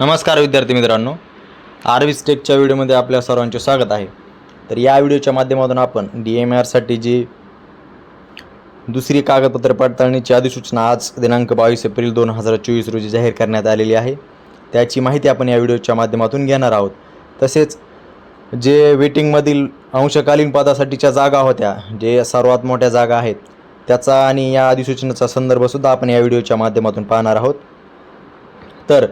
नमस्कार विद्यार्थी मित्रांनो. आरव्ही टेकच्या व्हिडिओमध्ये आपल्या सर्वांचे स्वागत आहे. तर या व्हिडिओच्या माध्यमातून आपण डी एम आरसाठी जी दुसरी कागदपत्र पडताळणीची अधिसूचना आज दिनांक बावीस एप्रिल दोन हजार चोवीस रोजी जाहीर करण्यात आलेली आहे. त्याची माहिती आपण या व्हिडिओच्या माध्यमातून घेणार आहोत. तसेच जे वेटिंगमधील अंशकालीन पदासाठीच्या जागा होत्या जे सर्वात मोठ्या जागा आहेत त्याचा आणि या अधिसूचनेचा संदर्भसुद्धा आपण या व्हिडिओच्या माध्यमातून पाहणार आहोत. तर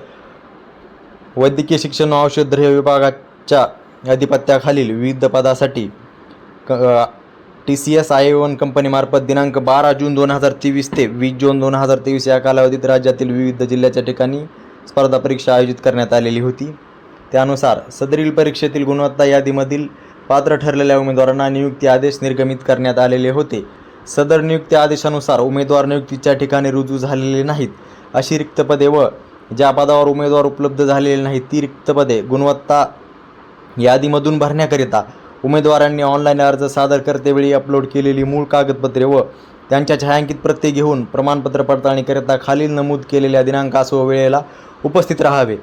वैद्यकीय शिक्षण व औषधद्रव्य विभागाच्या अधिपत्याखालील विविध पदासाठी क T C S I one कंपनीमार्फत दिनांक बारा जून दोन हजार तेवीस ते वीस जून दोन हजार तेवीस या कालावधीत राज्यातील विविध जिल्ह्याच्या ठिकाणी स्पर्धा परीक्षा आयोजित करण्यात आलेली होती. त्यानुसार सदरील परीक्षेतील गुणवत्ता यादीमधील पात्र ठरलेल्या उमेदवारांना नियुक्ती आदेश निर्गमित करण्यात आलेले होते. सदर नियुक्ती आदेशानुसार उमेदवार नियुक्तीच्या ठिकाणी रुजू झालेले नाहीत अशी रिक्त पदे व ज्या पदावर उमेदवार उपलब्ध झालेले नाहीत ती रिक्त पदे गुणवत्ता यादीमधून भरण्याकरिता उमेदवारांनी ऑनलाईन अर्ज सादर करतेवेळी अपलोड केलेली मूळ कागदपत्रे व त्यांच्या छायांकित प्रती घेऊन प्रमाणपत्र पडताळणीकरिता खालील नमूद केलेल्या दिनांकास व वेळेला उपस्थित राहावे.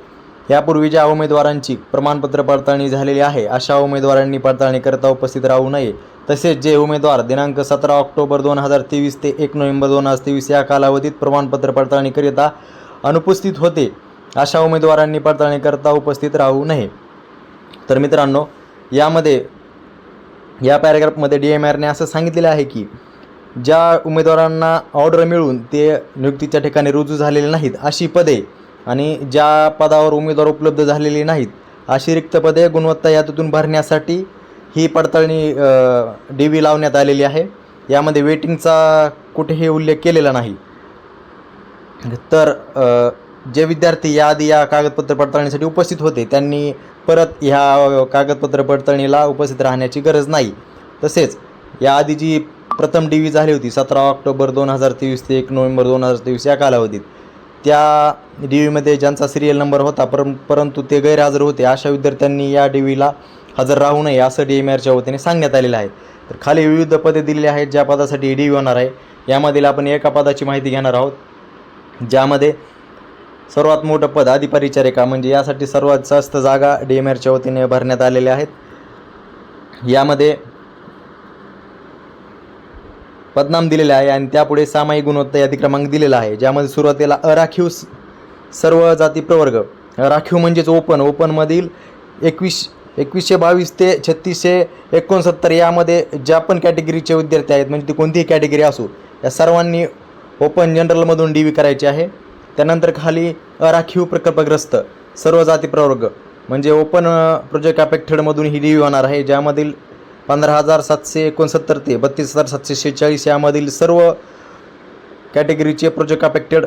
यापूर्वी ज्या उमेदवारांची प्रमाणपत्र पडताळणी झालेली आहे अशा उमेदवारांनी पडताळणीकरिता उपस्थित राहू नये. तसेच जे उमेदवार दिनांक सतरा ऑक्टोबर दोन हजार तेवीस ते एक नोव्हेंबर दोन हजार तेवीस या कालावधीत प्रमाणपत्र पडताळणीकरिता अनुपस्थित होते. अशा उमेदवारांनी पडताळणीकरिता उपस्थित राहू नये. तर मित्रांनो यामध्ये या पॅराग्राफमध्ये डी एम आरने असं सांगितलेलं आहे की ज्या उमेदवारांना ऑर्डर मिळून ते नियुक्तीच्या ठिकाणी रुजू झालेले नाहीत अशी पदे आणि ज्या पदावर उमेदवार उपलब्ध झालेले नाहीत अशी रिक्त पदे गुणवत्ता यादीतून भरण्यासाठी ही पडताळणी डी व्ही लावण्यात आलेली आहे. यामध्ये वेटिंगचा कुठेही उल्लेख केलेला नाही. म्हणजे तर जे विद्यार्थी याआधी या कागदपत्र पडताळणीसाठी उपस्थित होते त्यांनी परत ह्या कागदपत्र पडताळणीला उपस्थित राहण्याची गरज नाही. तसेच याआधी जी प्रथम डी व्ही झाली होती सतरा ऑक्टोबर दोन हजार तेवीस ते एक नोव्हेंबर दोन हजार तेवीस या कालावधीत त्या डी व्हीमध्ये ज्यांचा सिरियल नंबर होता पर परंतु ते गैरहजर होते अशा विद्यार्थ्यांनी या डी व्हीला हजर राहू नये असं डी एम आरच्या वतीने सांगण्यात आलेलं आहे. तर खाली विविध पदे दिलेली आहेत ज्या पदासाठी डी व्ही होणार आहे यामधील आपण एका पदाची माहिती घेणार आहोत. ज्यामध्ये सर्वात मोठं पद अधिपरिचारिका म्हणजे यासाठी सर्वात जास्त जागा डी एम आरच्या वतीने भरण्यात आलेल्या आहेत. यामध्ये पदनाम दिलेले आहे आणि त्यापुढे सामायिक गुणवत्ता यादी क्रमांक दिलेला आहे ज्यामध्ये सुरुवातीला अराखीव स- सर्व जाती प्रवर्ग. राखीव म्हणजेच ओपन. ओपनमधील एकवीस एकवीसशे बावीस ते छत्तीसशे एकोणसत्तर यामध्ये ज्या पण कॅटेगरीचे विद्यार्थी आहेत म्हणजे ती कोणतीही कॅटेगरी असो या सर्वांनी ओपन जनरलमधून डी व्ही करायची आहे. त्यानंतर खाली अराखीव प्रकल्पग्रस्त सर्व जाती प्रवर्ग म्हणजे ओपन प्रोजेक्ट अफेक्टेडमधून ही डी व्ही होणार आहे ज्यामधील पंधरा हजार सातशे एकोणसत्तर ते बत्तीस हजार सातशे शेहेचाळीस यामधील सर्व कॅटेगरीचे प्रोजेक्ट अफेक्टेड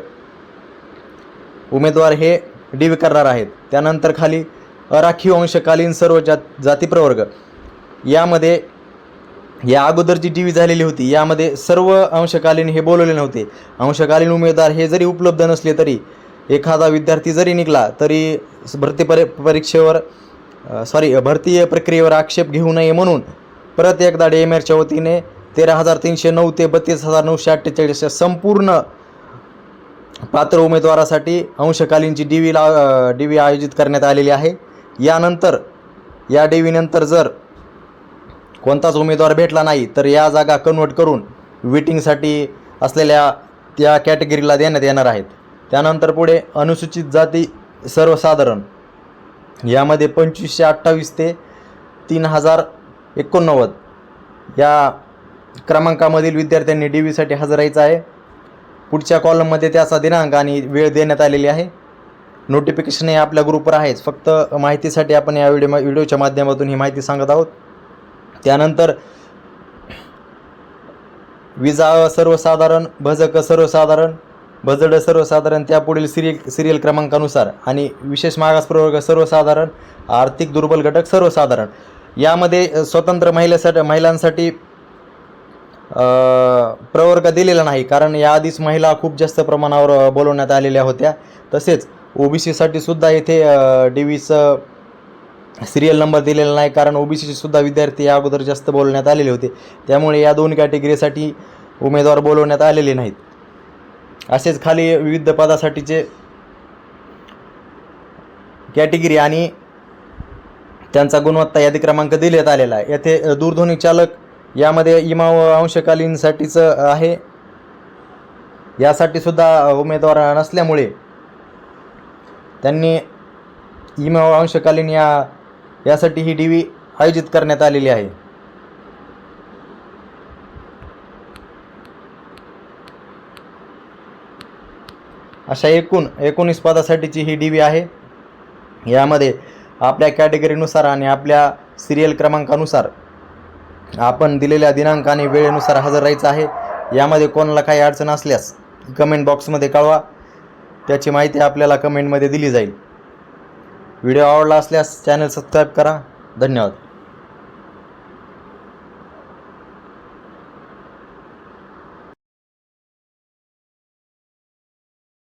उमेदवार हे डी व्ही करणार आहेत. त्यानंतर खाली अराखीव अंशकालीन सर्व जात जाती प्रवर्ग यामध्ये या अगोदर जी डी व्ही झालेली होती. यामध्ये सर्व अंशकालीन हे बोलवले नव्हते. अंशकालीन उमेदवार हे जरी उपलब्ध नसले तरी एखादा विद्यार्थी जरी निघला तरी भरती परी परीक्षेवर सॉरी भरती प्रक्रियेवर आक्षेप घेऊ नये म्हणून परत एकदा डी एम एरच्या वतीने तेरा हजार तीनशे नऊ ते बत्तीस हजार नऊशे अठ्ठेचाळीसच्या संपूर्ण पात्र उमेदवारासाठी अंशकालीनची डी व्ही ला डी व्ही आयोजित करण्यात आलेली आहे. यानंतर या डी व्हीनंतर जर कोणताच उमेदवार भेटला नाही तर या जागा कन्वर्ट करून वेटिंगसाठी असलेल्या त्या कॅटेगरीला देण्यात येणार आहेत. त्यानंतर पुढे अनुसूचित जाती सर्वसाधारण. यामध्ये पंचवीसशे अठ्ठावीस ते तीन हजार एकोणनव्वद या क्रमांकामधील विद्यार्थ्यांनी डी व्हीसाठी हजर राहायचं आहे. पुढच्या कॉलममध्ये त्याचा दिनांक आणि वेळ देण्यात आलेली आहे. नोटिफिकेशन हे आपल्या ग्रुपवर आहेच. फक्त माहितीसाठी आपण या व्हिडिओ व्हिडिओच्या माध्यमातून ही माहिती सांगत आहोत. त्यानंतर विजा सर्वसाधारण भजक सर्वसाधारण भजड सर्वसाधारण त्यापुढील सिरियल सिरियल क्रमांकानुसार आणि विशेष मागास प्रवर्ग सर्वसाधारण आर्थिक दुर्बल घटक सर्वसाधारण. यामध्ये स्वतंत्र महिलेसाठी महिलांसाठी प्रवर्ग दिलेला नाही कारण याआधीच महिला खूप जास्त प्रमाणावर बोलवण्यात आलेल्या होत्या. तसेच ओबीसीसाठी सुद्धा येथे डी व्हीचं सिरियल नंबर दिलेला नाही कारण ओबीसीचे सुद्धा विद्यार्थी या अगोदर जास्त बोलवण्यात आलेले होते. त्यामुळे या दोन कॅटेगरीसाठी उमेदवार बोलवण्यात आलेले नाहीत. असेच खाली विविध पदासाठीचे कॅटेगरी आणि त्यांचा गुणवत्ता यादी क्रमांक दिलेत आलेला आहे. येथे दूरध्वनी चालक यामध्ये इमा व अंशकालीनसाठीचं आहे. यासाठी सुद्धा उमेदवार नसल्यामुळे त्यांनी इमा व अंशकालीन या यासाठी ही डी व्ही आयोजित करण्यात आलेली आहे. अशा एकूण एकोणीस पदासाठीची ही डी व्ही आहे. यामध्ये आपल्या कॅटेगरीनुसार आणि आपल्या सिरियल क्रमांकानुसार आपण दिलेल्या दिनांक आणि वेळेनुसार हजर राहायचं आहे. यामध्ये कोणाला काही अडचण असल्यास कमेंट बॉक्समध्ये कळवा. त्याची माहिती आपल्याला कमेंटमध्ये दिली जाईल. व्हिडिओ आवडला असल्यास चॅनल सबस्क्राईब करा. धन्यवाद.